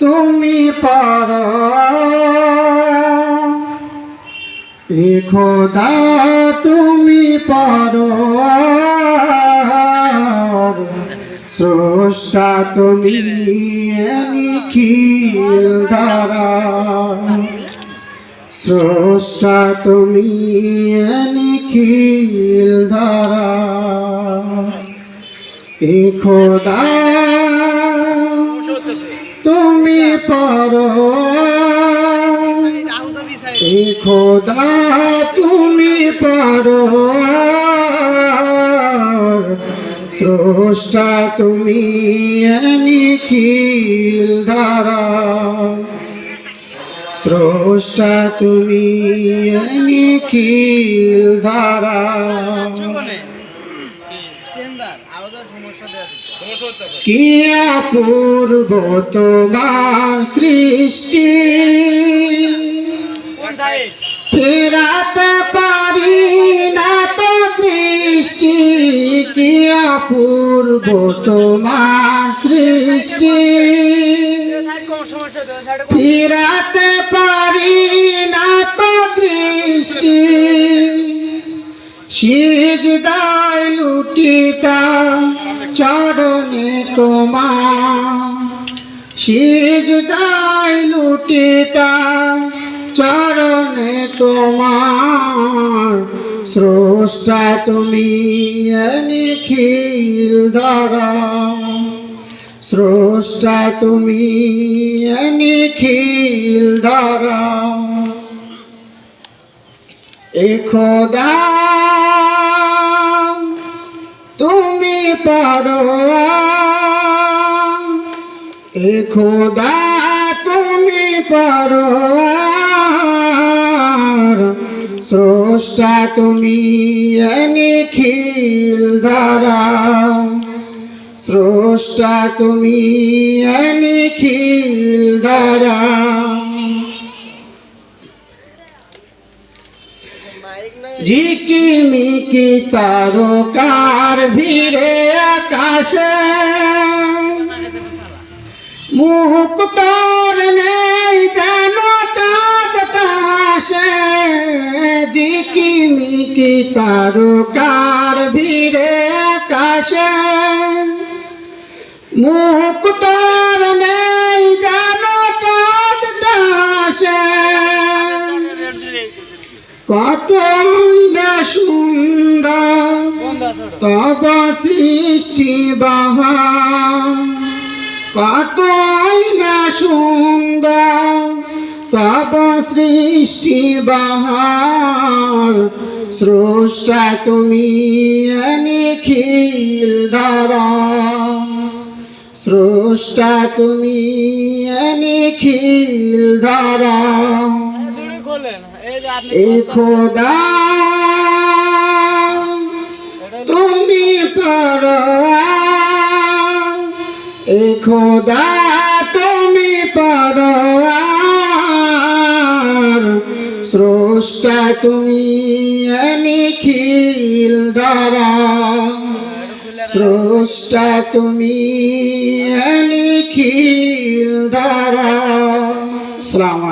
তুমি পার। খোদা তুমি পার। স্রষ্টা তুমি নিখিল ধারা। স্রষ্টা তুমি নিখিল ধারা। এ খোদা, তুমি পারো। এ খোদা, তুমি পারো। স্রষ্টা তুমি নিখিল ধারা। স্রষ্টা তুমি নিখিল ধারা। কি? অপূর্ব তোমার সৃষ্টি? ফেরাতে পারি না তো দৃষ্টি কি অপূর্ব তোমার সৃষ্টি? ফিরাতে পারি না তো দৃষ্টি সিজদায় লুটিতা চরণে তোমার। সিজদায় লুটিতা চরণে তোমার। স্রষ্টা তুমি নিখিল ধরা। স্রষ্টা তুমি নিখিল ধরা। খোদা, তুমি পারো এ খোদা, তুমি পারো স্রষ্টা তুমি নিখিল ধরা। স্রষ্টা তুমি নিখিল ধরা। ঝিকিমিকি তারকার ভিড়ে আকাশে। মুখ তোর নেই যেন চাঁদ তাসে ঝিকিমিকি তারকার ভিড়ে মুখ তোর নেই যেন চাঁদ কতই না সুন্দর তব সৃষ্টি বাহা কতই না সুন্দর তব সৃষ্টি বাহার। স্রষ্টা তুমি নিখিল ধরা। স্রষ্টা তুমি নিখিল ধরা। এ খোদা, তুমি পারো এ খোদা, তুমি পারো স্রষ্টা তুমি নিখিল ধরা। স্রষ্টা তুমি নিখিল ধারা। সালাম